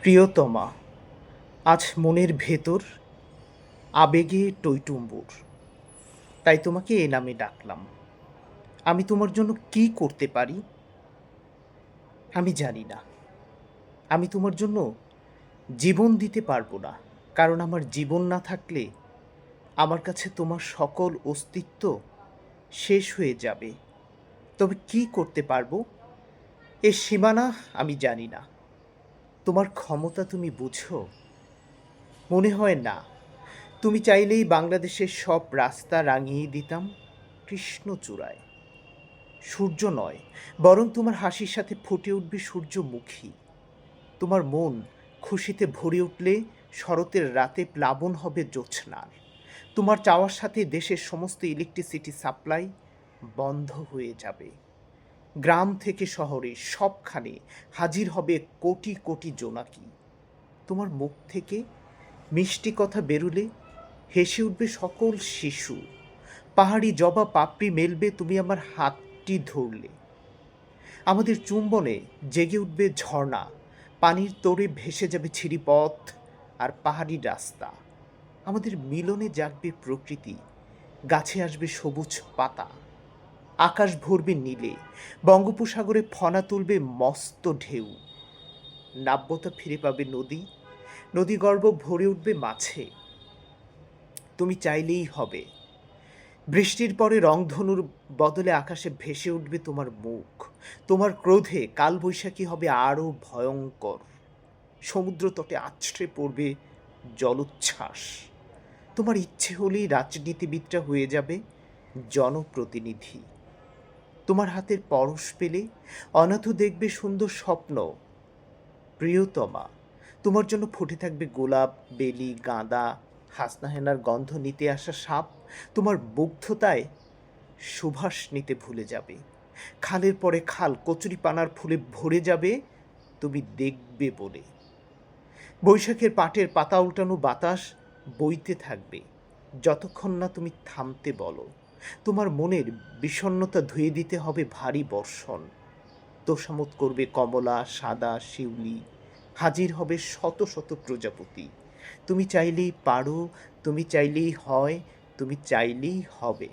প্রিয়তমা, আজ মনের ভেতর আবেগে টইটুম্বুর। তাই তোমাকে এ নামে ডাকলাম। আমি তোমার জন্য কি করতে পারি? আমি জানি না। আমি তোমার জন্য জীবন দিতে পারব না। কারণ আমার জীবন না থাকলে আমার কাছে তোমার সকল অস্তিত্ব শেষ হয়ে যাবে। তবে কি করতে পারব? এর সীমানা আমি জানি না। তোমার ক্ষমতা তুমি বুঝো? মনে হয় না। তুমি চাইলেই বাংলাদেশের সব রাস্তা রাঙিয়ে দিতাম কৃষ্ণচূড়ায় সূর্য নয়, বরং তোমার হাসির সাথে ফুটে উঠবে সূর্যমুখী। তোমার মন খুশিতে ভরে উঠলে শরতের রাতে প্লাবন হবে জ্যোৎস্নার। তোমার চাওয়ার সাথে দেশের সমস্ত ইলেকট্রিসিটি সাপ্লাই বন্ধ হয়ে যাবে। গ্রাম থেকে শহরে সবখানে হাজির হবে কোটি কোটি জোনাকি। তোমার মুখ থেকে মিষ্টি কথা বেরুলে হেসে উঠবে সকল শিশু। পাহাড়ি জবা পাপড়ি মেলবে, তুমি আমার হাতটি ধরলে। আমাদের চুম্বনে জেগে উঠবে ঝর্ণা, পানির তোড়ে ভেসে যাবে ছিরিপথ আর পাহাড়ি রাস্তা। আমাদের মিলনে জাগবে প্রকৃতি, গাছে আসবে সবুজ পাতা। আকাশ ভরবে নীলে, বঙ্গোপসাগরে ফনা তুলবে মস্ত ঢেউ। নাব্যতা ফিরে পাবে নদী নদীগর্ভ ভরে উঠবে মাছে। তুমি চাইলেই হবে। বৃষ্টির পরে রংধনুর বদলে আকাশে ভেসে উঠবে তোমার মুখ। তোমার ক্রোধে কালবৈশাখী হবে আরও ভয়ঙ্কর। সমুদ্র তটে আছড়ে পড়বে জলোচ্ছ্বাস। তোমার ইচ্ছে হলেই রাজনীতিবিদরা হয়ে যাবে জনপ্রতিনিধি। তোমার হাতের পরশ পেলে অনাথ দেখবে সুন্দর স্বপ্ন। প্রিয়তমা, তোমার জন্য ফুটে থাকবে গোলাপ, বেলি, গাঁদা, হাসনাহেনার গন্ধ নিতে আসা সাপ তোমার মুগ্ধতায় সুভাষ নিতে ভুলে যাবে। খালের পরে খাল কচুরি পানার ফুলে ভরে যাবে তুমি দেখবে বলে। বৈশাখের পাটের পাতা উল্টানো বাতাস বইতে থাকবে, যতক্ষণ না তুমি থামতে বলো। তোমার মনের বিষণ্নতা ধুয়ে দিতে হবে ভারী বর্ষণ। তোষামত করবে কমলা, সাদা, শিউলি। হাজির হবে শত শত প্রজাপতি। তুমি চাইলেই পারো, তুমি চাইলেই হয়, তুমি চাইলেই হবে।